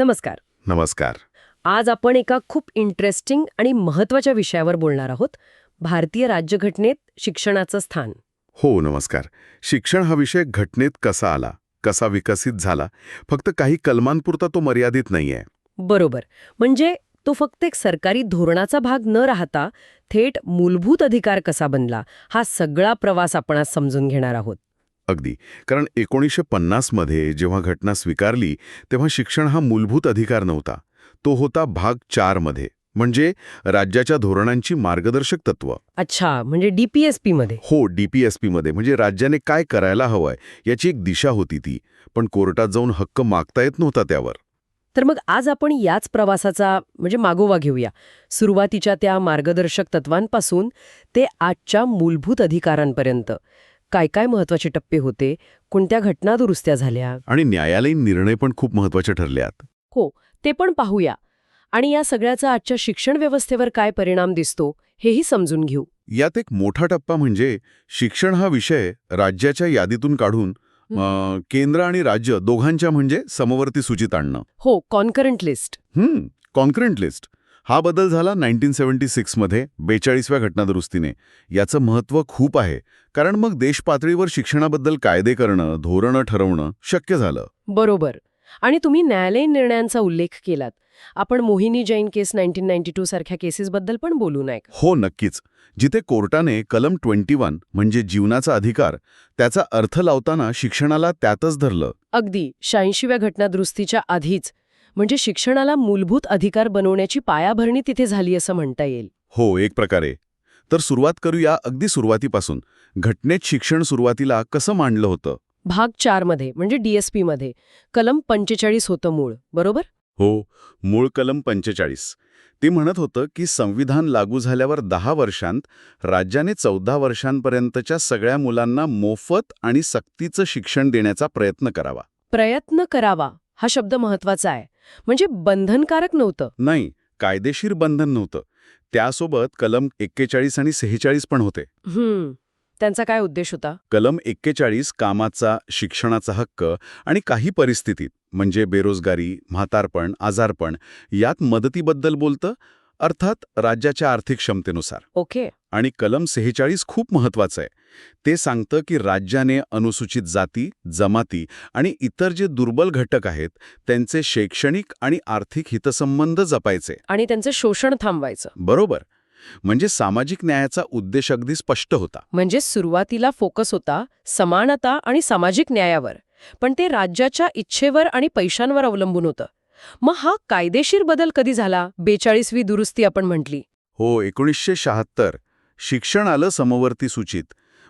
नमस्कार. नमस्कार. आज आपण एका खूप इंटरेस्टिंग आणि महत्त्वाच्या विषयावर बोलणार आहोत भारतीय राज्यघटनेत शिक्षणाचं स्थान. हो नमस्कार. शिक्षण हा विषय घटनेत कसा आला कसा विकसित झाला फक्त काही कलमांपुरता तो मर्यादित नाहीये. बरोबर. म्हणजे तो फक्त एक सरकारी धोरणाचा भाग न राहता थेट मूलभूत अधिकार कसा बनला हा सगळा प्रवास आपण आज समजून घेणार आहोत. अगदी. कारण एकोणीसशे पन्नासमध्ये जेव्हा घटना स्वीकारली तेव्हा शिक्षण हा मूलभूत अधिकार नव्हता. तो होता भाग चारमध्ये म्हणजे राज्याच्या धोरणांची मार्गदर्शक तत्व. अच्छा म्हणजे डीपीएसपी मध्ये. हो डीपीएसपीमध्ये म्हणजे राज्याने काय करायला हवंय याची एक दिशा होती ती. पण कोर्टात जाऊन हक्क मागता येत नव्हता त्यावर. तर मग आज आपण याच प्रवासाचा म्हणजे मागोवा घेऊया. सुरुवातीच्या त्या मार्गदर्शक तत्वांपासून ते आजच्या मूलभूत अधिकारांपर्यंत. काय काय महत्त्वाचे टप्पे होते कोणत्या घटना दुरुस्त्या झाल्या? आणि न्यायालयीन निर्णय पण खूप महत्त्वाचे ठरल्यात. हो ते पण पाहूया. आणि या सगळ्याचा आजच्या शिक्षण व्यवस्थेवर काय परिणाम दिसतो हेही समजून घेऊ. यात एक मोठा टप्पा म्हणजे शिक्षण हा विषय राज्याच्या यादीतून काढून केंद्र आणि राज्य दोघांच्या म्हणजे समवर्ती सूचीत आणणं. हो कॉन्करंट लिस्ट. हम्म कॉन्क्रंट लिस्ट. हा बदल झाला नाईन्टीन सेव्हन्टी सिक्समध्ये बेचाळीसव्या घटनादुरुस्तीने. याचं महत्त्व खूप आहे कारण मग देश पातळीवर शिक्षणाबद्दल कायदे करणं धोरणं ठरवणं शक्य झालं. बरोबर. आणि तुम्ही न्यायालयीन निर्णयांचा उल्लेख केलात. आपण Mohini Jain case nineteen ninety two सारख्या केसेसबद्दल पण बोलू नये? हो नक्कीच. जिथे कोर्टाने कलम ट्वेंटी वन म्हणजे जीवनाचा अधिकार त्याचा अर्थ लावताना शिक्षणाला त्यातच धरलं. अगदी. शहाऐंशीव्या घटनादुरुस्तीच्या आधीच म्हणजे शिक्षणाला मूलभूत अधिकार बनवण्याची पायाभरणी तिथे झाली असं म्हणता येईल. हो एक प्रकारे. तर सुरुवात करूया अगदी सुरुवातीपासून. घटनेत शिक्षण सुरुवातीला कसं मांडलं होतं? भाग चारमध्ये म्हणजे डीएसपी मध्ये कलम पंचेचाळीस होतं मूळ बरोबर? हो मूळ कलम पंचेचाळीस. ते म्हणत होतं की संविधान लागू झाल्यावर दहा वर्षांत राज्याने चौदा वर्षांपर्यंतच्या सगळ्या मुलांना मोफत आणि सक्तीचं शिक्षण देण्याचा प्रयत्न करावा. प्रयत्न करावा हा शब्द महत्त्वाचा आहे. म्हणजे बंधनकारक नव्हतं. नाही कायदेशीर बंधन नव्हतं. त्यासोबत कलम एक्केचाळीस आणि सेहेचाळीस पण होते. त्यांचा काय उद्देश होता? कलम एक्केचाळीस कामाचा शिक्षणाचा हक्क आणि काही परिस्थितीत म्हणजे बेरोजगारी म्हातारपण आजारपण यात मदतीबद्दल बोलतं अर्थात राज्याच्या आर्थिक क्षमतेनुसार. ओके. आणि कलम सेहेचाळीस खूप महत्वाचं आहे. ते सांगतं की राज्याने अनुसूचित जाती जमाती आणि इतर जे दुर्बल घटक आहेत त्यांचे शैक्षणिक आणि आर्थिक हितसंबंध जपायचे. आणि त्यांचं शोषण थांबवायचं. बरोबर. म्हणजे सामाजिक न्यायाचा उद्देश अगदी स्पष्ट होता. म्हणजे सुरुवातीला फोकस होता समानता आणि सामाजिक न्यायावर. पण ते राज्याच्या इच्छेवर आणि पैशांवर अवलंबून होतं. मग हा कायदेशीर बदल कधी झाला? बेचाळीसवी दुरुस्ती आपण म्हटली. हो एकोणीसशे शहात्तर. शिक्षण आलं समवर्ती सूचित.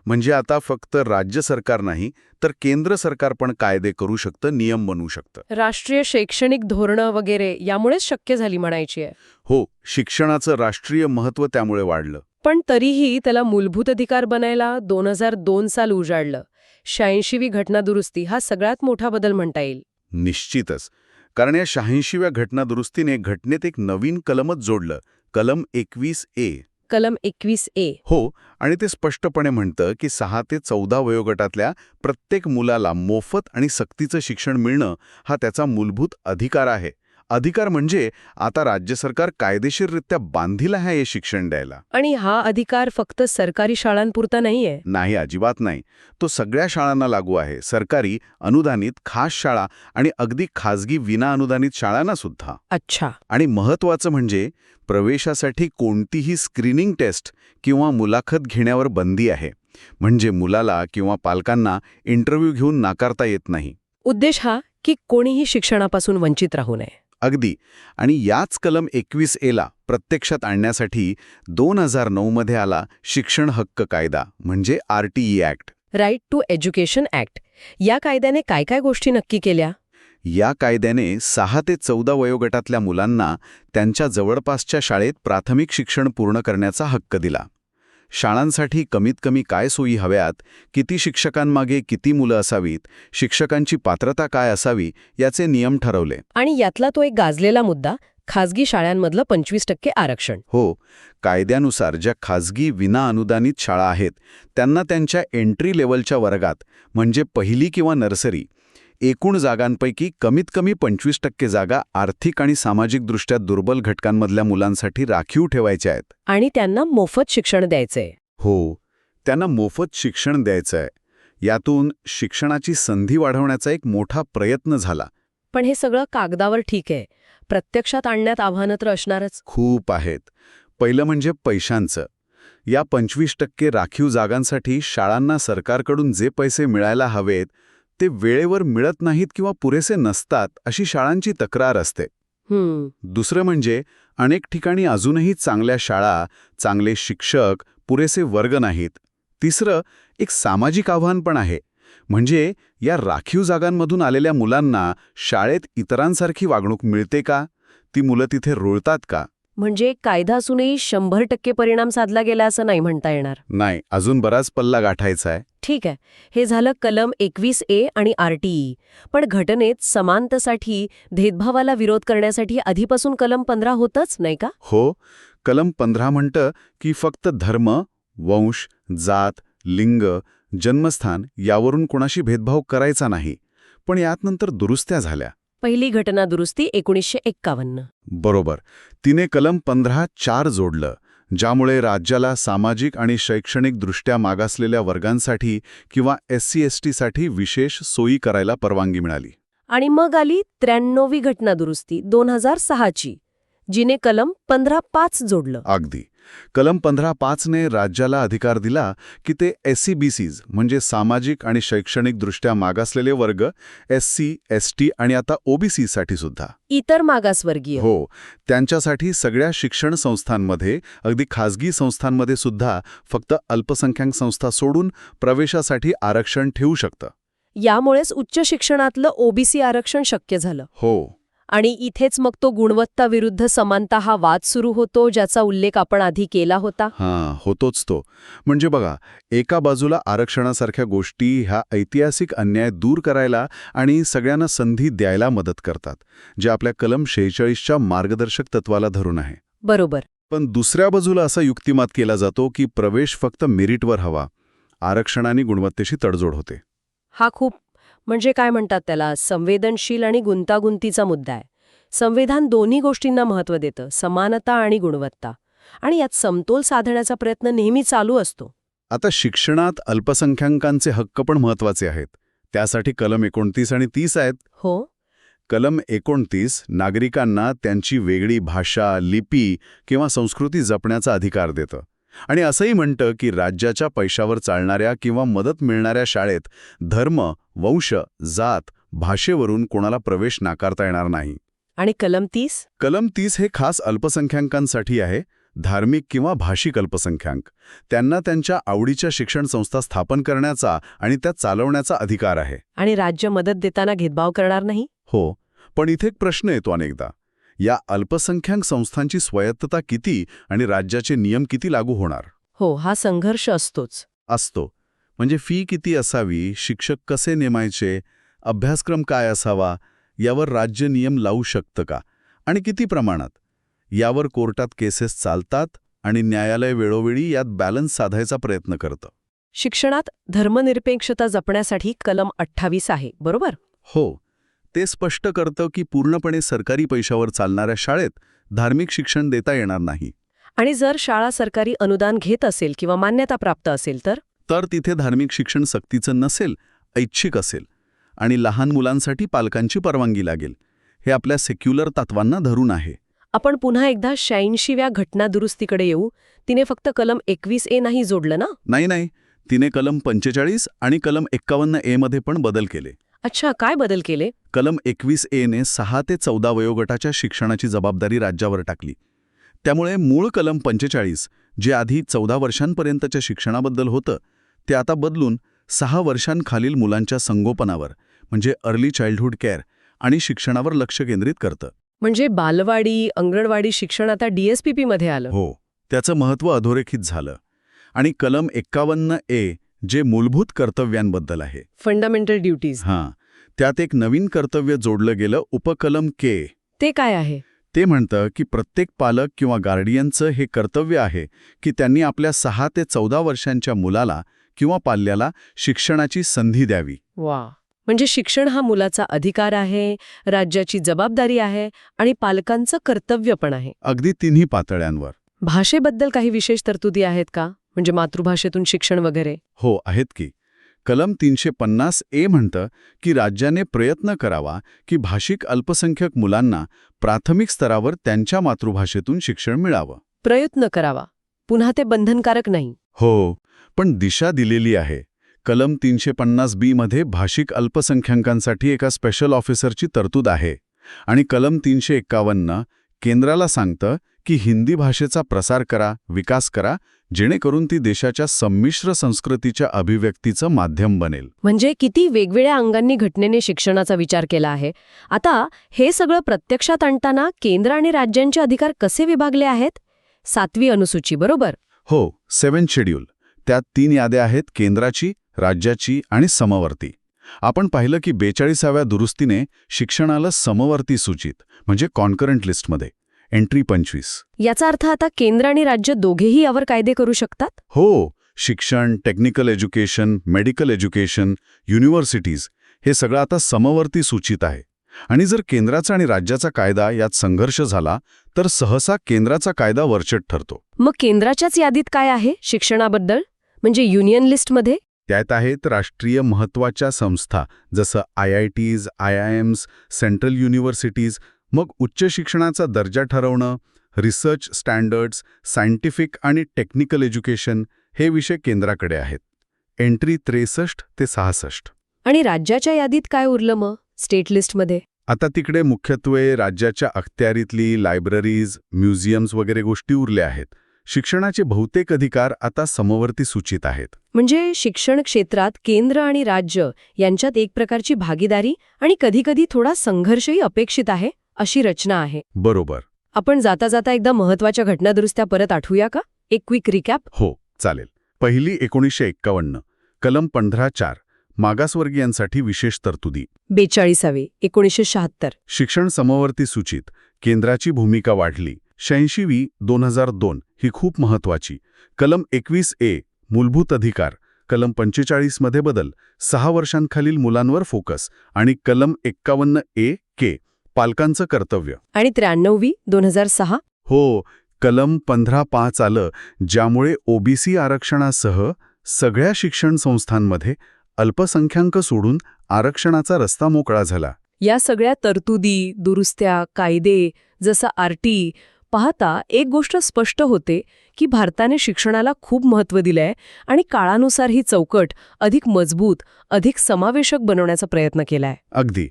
म्हणजे आता फक्त राज्य सरकार नाही तर केंद्र सरकार पण कायदे करू शकतं नियम बनवू शकतं. राष्ट्रीय शैक्षणिक धोरणं वगैरे यामुळेच शक्य झाली म्हणायची आहे. हो शिक्षणाचं राष्ट्रीय महत्त्व त्यामुळे वाढलं. पण तरीही त्याला मूलभूत अधिकार बनायला दोन हजार दोन साल उजाडलं. शहाऐंशीवी घटना दुरुस्ती हा सगळ्यात मोठा बदल म्हणता येईल. निश्चितच. कारण या शहाऐंशीव्या घटनादुरुस्तीने घटनेत एक नवीन कलमच जोडलं. कलम एकवीस ए. कलम एकवीस ए. हो आणि ते स्पष्टपणे म्हणतं की सहा ते चौदा वयोगटातल्या प्रत्येक मुलाला मोफत आणि सक्तीचं शिक्षण मिळणं हा त्याचा मूलभूत अधिकार आहे. अधिकार म्हणजे आता राज्य सरकार कायदेशीररित्या बांधील आहे हे शिक्षण द्यायला. आणि हा अधिकार फक्त सरकारी शाळांपुरता नाहीये? नाही अजिबात नाही. तो सगळ्या शाळांना लागू आहे. सरकारी अनुदानित खास शाळा आणि अगदी खाजगी विना अनुदानित शाळांना सुद्धा. अच्छा. आणि महत्त्वाचं म्हणजे प्रवेशासाठी कोणतीही स्क्रीनिंग टेस्ट किंवा मुलाखत घेण्यावर बंदी आहे. म्हणजे मुलाला किंवा पालकांना इंटरव्ह्यू घेऊन नाकारता येत नाही. उद्देश हा की कोणीही शिक्षणापासून वंचित राहू नये. अगदी. आणि याच कलम एकवीस एला प्रत्यक्षात आणण्यासाठी दोन हजार नऊमध्ये आला शिक्षण हक्क कायदा म्हणजे R T E act right to education act या कायद्याने काय काय गोष्टी नक्की केल्या? या कायद्याने सहा ते चौदा वयोगटातल्या मुलांना त्यांच्या जवळपासच्या शाळेत प्राथमिक शिक्षण पूर्ण करण्याचा हक्क दिला. शाळांसाठी कमीत कमी काय सोयी हव्यात? किती शिक्षकांमागे किती मुलं असावीत? शिक्षकांची पात्रता काय असावी? याचे नियम ठरवले. आणि यातला तो एक गाजलेला मुद्दा खासगी शाळांमधलं पंचवीस टक्के आरक्षण. हो. कायद्यानुसार ज्या खाजगी विना अनुदानित शाळा आहेत त्यांना त्यांच्या एंट्री लेवलच्या वर्गात म्हणजे पहिली किंवा नर्सरी एकूण जागांपैकी कमीत कमी पंचवीस टक्के जागा आर्थिक आणि सामाजिकदृष्ट्या दुर्बल घटकांमधल्या मुलांसाठी राखीव ठेवायच्या आहेत. आणि त्यांना मोफत शिक्षण द्यायचंय. हो त्यांना मोफत शिक्षण द्यायचं आहे यातून शिक्षणाची संधी वाढवण्याचा एक मोठा प्रयत्न झाला. पण हे सगळं कागदावर ठीक आहे. प्रत्यक्षात आणण्यात आव्हानं तर असणारच. खूप आहेत. पहिलं म्हणजे पैशांचं. या पंचवीस टक्के राखीव जागांसाठी शाळांना सरकारकडून जे पैसे मिळायला हवेत ते वेळेवर मिळत नाहीत किंवा पुरेसे नसतात अशी शाळांची तक्रार असते. दुसरं म्हणजे अनेक ठिकाणी अजूनही चांगल्या शाळा चांगले शिक्षक पुरेसे वर्ग नाहीत. तिसरं एक सामाजिक आव्हान पण आहे. म्हणजे या राखीव जागांमधून आलेल्या मुलांना शाळेत इतरांसारखी वागणूक मिळते का? ती मुलं तिथे रुळतात का? म्हणजे कायदा असूनही शंभर टक्के परिणाम साधला गेला असं नाही म्हणता येणार. नाही अजून बराच पल्ला गाठायचा आहे. ठीक आहे. हे झालं कलम एकवीस ए आणि आरटीई पण घटनेत समानतेसाठी भेदभावाला विरोध करण्यासाठी आधीपासून कलम पंधरा होतच नाही का? हो. कलम पंधरा म्हणतं की फक्त धर्म वंश जात लिंग जन्मस्थान यावरून कोणाशी भेदभाव करायचा नाही. पण यात नंतर दुरुस्त्या झाल्या. पहिली घटना दुरुस्ती एकोणीसशे एक्कावन्न. बरोबर. तिने कलम पंधरा चार जोडलं ज्यामुळे राज्याला सामाजिक आणि शैक्षणिकदृष्ट्या मागासलेल्या वर्गांसाठी किंवा एस सी एस टीसाठी विशेष सोयी करायला परवानगी मिळाली. आणि मग आली त्र्याण्णवी घटना दुरुस्ती दोन हजार सहाची जिने कलम पंधरा पाच जोडलं. अगदी. कलम पंधरा पाचने राज्याला अधिकार दिला की ते एस सी म्हणजे सामाजिक आणि शैक्षणिकदृष्ट्या मागासलेले वर्ग एस सी एस टी आणि आता ओबीसीसाठी सुद्धा. इतर मागासवर्गीय. हो त्यांच्यासाठी सगळ्या शिक्षण संस्थांमध्ये अगदी खाजगी संस्थांमध्ये सुद्धा फक्त अल्पसंख्याक संस्था सोडून प्रवेशासाठी आरक्षण ठेवू शकतं. यामुळेच उच्च शिक्षणातलं ओबीसी आरक्षण शक्य झालं. हो. आणि इथेच मग तो गुणवत्ता विरुद्ध समानता हा वाद सुरू होतो ज्याचा उल्लेख आपण आधी केला होता. हां होतोच तो. म्हणजे बघा एका बाजूला आरक्षणासारख्या गोष्टी ह्या ऐतिहासिक अन्याय दूर करायला आणि सगळ्यांना संधी द्यायला मदत करतात जे आपल्या कलम शेहेचाळीसच्या मार्गदर्शक तत्वाला धरून आहे. बरोबर. पण दुसऱ्या बाजूला असा युक्तिमात केला जातो की प्रवेश फक्त मेरिटवर हवा आरक्षणाने गुणवत्तेशी तडजोड होते. हा खूप म्हणजे काय म्हणतात त्याला? संवेदनशील आणि गुंतागुंतीचा मुद्दा आहे. संविधान दोन्ही गोष्टींना महत्त्व देतं समानता आणि गुणवत्ता. आणि यात समतोल साधण्याचा प्रयत्न नेहमी चालू असतो. आता शिक्षणात अल्पसंख्याकांचे हक्क पण महत्त्वाचे आहेत. त्यासाठी कलम एकोणतीस आणि तीस आहेत. हो. कलम एकोणतीस नागरिकांना त्यांची वेगळी भाषा लिपी किंवा संस्कृती जपण्याचा अधिकार देतं. आणि असंही म्हणतं की राज्याच्या पैशावर चालणाऱ्या किंवा मदत मिळणाऱ्या शाळेत धर्म वंश जात भाषेवरून कोणाला प्रवेश नाकारता येणार नाही. आणि कलम तीस? कलम तीस हे खास अल्पसंख्याकांसाठी आहे धार्मिक किंवा भाषिक अल्पसंख्याक. त्यांना त्यांच्या आवडीच्या शिक्षण संस्था स्थापन करण्याचा आणि त्या चालवण्याचा अधिकार आहे. आणि राज्य मदत देताना भेदभाव करणार नाही? हो पण इथे एक प्रश्न येतो अनेकदा. या अल्पसंख्याक संस्थांची स्वायत्तता किती आणि राज्याचे नियम किती लागू होणार? हो हा संघर्ष असतोच. असतो. म्हणजे फी किती असावी शिक्षक कसे नेमायचे अभ्यासक्रम काय असावा यावर राज्य नियम लावू शकतं का? आणि किती प्रमाणात? यावर कोर्टात केसेस चालतात आणि न्यायालय वेळोवेळी यात बॅलन्स साधायचा प्रयत्न करतं. शिक्षणात धर्मनिरपेक्षता जपण्यासाठी कलम अठ्ठावीस आहे बरोबर? हो. ते स्पष्ट करतं की पूर्णपणे सरकारी पैशावर चालणाऱ्या शाळेत धार्मिक शिक्षण देता येणार नाही. आणि जर शाळा सरकारी अनुदान घेत असेल किंवा मान्यता प्राप्त असेल तर? तर तिथे धार्मिक शिक्षण सक्तीचं नसेल ऐच्छिक असेल आणि लहान मुलांसाठी पालकांची परवानगी लागेल. हे आपल्या सेक्युलर तत्वांना धरून आहे. आपण पुन्हा एकदा शहाऐंशीव्या घटना दुरुस्तीकडे येऊ. तिने फक्त कलम एकवीस ए नाही जोडलं ना? नाही नाही. तिने कलम पंचेचाळीस आणि कलम एक्कावन्न ए मध्ये पण बदल केले. अच्छा काय बदल केले? कलम एकवीस एने सहा ते चौदा वयोगटाच्या शिक्षणाची जबाबदारी राज्यावर टाकली. त्यामुळे मूळ कलम पंचेचाळीस जे आधी चौदा वर्षांपर्यंतच्या शिक्षणाबद्दल होतं ते आता बदलून सहा वर्षांखालील मुलांच्या संगोपनावर म्हणजे अर्ली चाइल्डहुड केअर आणि शिक्षणावर लक्ष केंद्रित करतं. म्हणजे बालवाडी अंगणवाडी शिक्षण आता डीएसपीपी मध्ये आलं. हो त्याचं महत्त्व अधोरेखित झालं. आणि कलम एक्कावन्न ए जे मूलभूत कर्तव्यांबद्दल आहे. फंडामेंटल ड्युटीज हां त्यात एक नवीन कर्तव्य जोडलं गेलं उपकलम के ते काय आहे? ते म्हणतं की प्रत्येक पालक किंवा गार्डियनचं हे कर्तव्य आहे की त्यांनी आपल्या सहा ते चौदा वर्षांच्या मुलाला किंवा पाल्याला शिक्षणाची संधी द्यावी. वा. म्हणजे शिक्षण हा मुलाचा अधिकार आहे राज्याची जबाबदारी आहे आणि पालकांचं कर्तव्य पण आहे. अगदी तिन्ही पातळ्यांवर. भाषेबद्दल काही विशेष तरतुदी आहेत का? म्हणजे मातृभाषेतून शिक्षण वगैरे? हो आहेत की. कलम तीनशे पन्नास ए म्हणतं की राज्याने प्रयत्न करावा की भाषिक अल्पसंख्यक मुलांना प्राथमिक स्तरावर त्यांच्या मातृभाषेतून शिक्षण मिळावं. प्रयत्न करावा. पुन्हा ते बंधनकारक नाही. हो. पण दिशा दिलेली आहे. कलम तीनशे पन्नास बी मध्ये भाषिक अल्पसंख्याकांसाठी एका स्पेशल ऑफिसरची तरतूद आहे. आणि कलम तीनशे एक्कावन्न केंद्राला सांगतं की हिंदी भाषेचा प्रसार करा विकास करा जेणेकरून ती देशाच्या संमिश्र संस्कृतीच्या अभिव्यक्तीचं माध्यम बनेल. म्हणजे किती वेगवेगळ्या अंगांनी घटनेने शिक्षणाचा विचार केला आहे. आता हे सगळं प्रत्यक्षात आणताना केंद्र आणि राज्यांचे अधिकार कसे विभागले आहेत? सातवी अनुसूची बरोबर? हो सेवन शेड्यूल. त्यात तीन याद्या आहेत केंद्राची राज्याची आणि समवर्ती. आपण पाहिलं की बेचाळीसाव्या दुरुस्तीने शिक्षणाला समवर्ती सूचित म्हणजे कॉन्करंट लिस्टमध्ये. एंट्री पंचवीस. याचा अर्थ आता केंद्र आणि राज्य दोघेही यावर कायदे करू शकतात? हो शिक्षण technical education medical education universities हे सगळं आता समवर्ती सूचित आहे. आणि जर केंद्राचा आणि राज्याचा कायदा यात संघर्ष झाला तर सहसा केंद्राचा कायदा वरचढ ठरतो. मग केंद्राच्याच यादीत काय आहे शिक्षणाबद्दल? म्हणजे युनियन लिस्टमध्ये? त्यात आहेत राष्ट्रीय महत्त्वाच्या संस्था जसं I I Ts I I Ms central universities मग उच्च शिक्षणाचा दर्जा ठरवणं रिसर्च स्टँडर्ड्स सायंटिफिक आणि टेक्निकल एज्युकेशन हे विषय केंद्राकडे आहेत. एंट्री त्रेसष्ट ते सहासष्ट. आणि राज्याच्या यादीत काय उरलं मग? स्टेट लिस्टमध्ये? आता तिकडे मुख्यत्वे राज्याच्या अखत्यारीतली लायब्ररीज म्युझियम्स वगैरे गोष्टी उरल्या आहेत. शिक्षणाचे बहुतेक अधिकार आता समवर्ती सूचित आहेत. म्हणजे शिक्षण क्षेत्रात केंद्र आणि राज्य यांच्यात एक प्रकारची भागीदारी आणि कधीकधी थोडा संघर्षही अपेक्षित आहे अशी रचना आहे. बरोबर. आपण जाता जाता एकदा महत्त्वाच्या घटनादुरुस्त्या परत आठवूया का? एक क्विक रिकॅप हो चालेल. पहिली एकोणीसशे एक्कावन्न कलम पंधरा चार मागासवर्गीयांसाठी विशेष तरतुदी. बेचाळीसावे एकोणीसशे शहात्तर. शिक्षण समवर्ती सूचित केंद्राची भूमिका वाढली शहाऐंशीवी दोन हजार दोन ही खूप महत्वाची कलम एकवीस ए मूलभूत अधिकार. कलम पंचेचाळीसमध्ये बदल. सहा वर्षांखालील मुलांवर फोकस. आणि कलम एक्कावन्न ए के पालकांचं कर्तव्य. आणि त्र्याण्णववी दोन हजार सहा? हो कलम पंधरा पाच आलं ज्यामुळे ओबीसी आरक्षणासह सगळ्या शिक्षण संस्थांमध्ये अल्पसंख्याक सोडून आरक्षणाचा रस्ता मोकळा झाला. या सगळ्या तरतुदी दुरुस्त्या कायदे जसं आरटी पाहता एक गोष्ट स्पष्ट होते की भारताने शिक्षणाला खूप महत्त्व दिलंय आणि काळानुसार ही चौकट अधिक मजबूत अधिक समावेशक बनवण्याचा प्रयत्न केलाय. अगदी.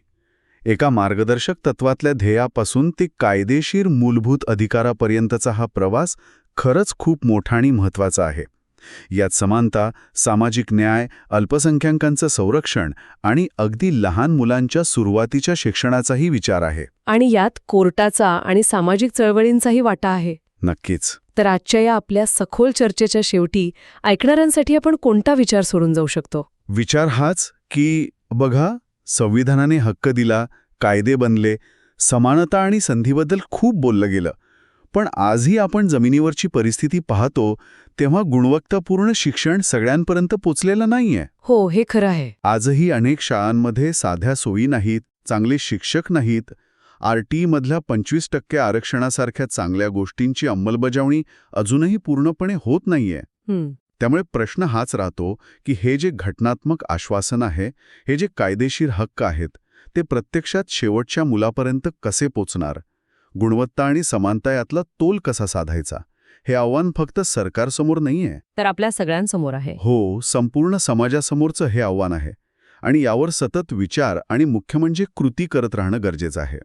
एका मार्गदर्शक तत्वातल्या ध्येयापासून ते कायदेशीर मूलभूत अधिकारापर्यंतचा हा प्रवास खरंच खूप मोठा आणि महत्त्वाचा आहे. यात समानता सामाजिक न्याय अल्पसंख्याकांचं संरक्षण आणि अगदी लहान मुलांच्या सुरुवातीच्या शिक्षणाचाही विचार आहे. आणि यात कोर्टाचा आणि सामाजिक चळवळींचाही वाटा आहे. नक्कीच. तर आजच्या या आपल्या सखोल चर्चेच्या शेवटी ऐकणाऱ्यांसाठी आपण कोणता विचार सोडून जाऊ शकतो? विचार हाच की बघा संविधानाने हक्क दिला कायदे बनले समानता आणि संधीबद्दल खूप बोललं गेलं. पण आजही आपण जमिनीवरची परिस्थिती पाहतो तेव्हा गुणवत्तापूर्ण शिक्षण सगळ्यांपर्यंत पोचलेलं नाहीये. हो हे खरं आहे. आजही अनेक शाळांमध्ये साध्या सोयी नाहीत चांगले शिक्षक नाहीत. आर मधल्या पंचवीस टक्के आरक्षणासारख्या चांगल्या गोष्टींची अंमलबजावणी अजूनही पूर्णपणे होत नाहीये. त्यामुळे प्रश्न हाच राहतो की हे जे घटनात्मक आश्वासन आहे हे जे कायदेशीर हक्क आहेत ते प्रत्यक्षात शेवटच्या मुलापर्यंत कसे पोचणार? गुणवत्ता आणि समानता यातला तोल कसा साधायचा? हे आव्हान फक्त सरकारसमोर नाहीये. तर आपल्या सगळ्यांसमोर आहे. हो संपूर्ण समाजासमोरचं हे आव्हान आहे. आणि यावर सतत विचार आणि मुख्य म्हणजे कृती करत राहणं गरजेचं आहे.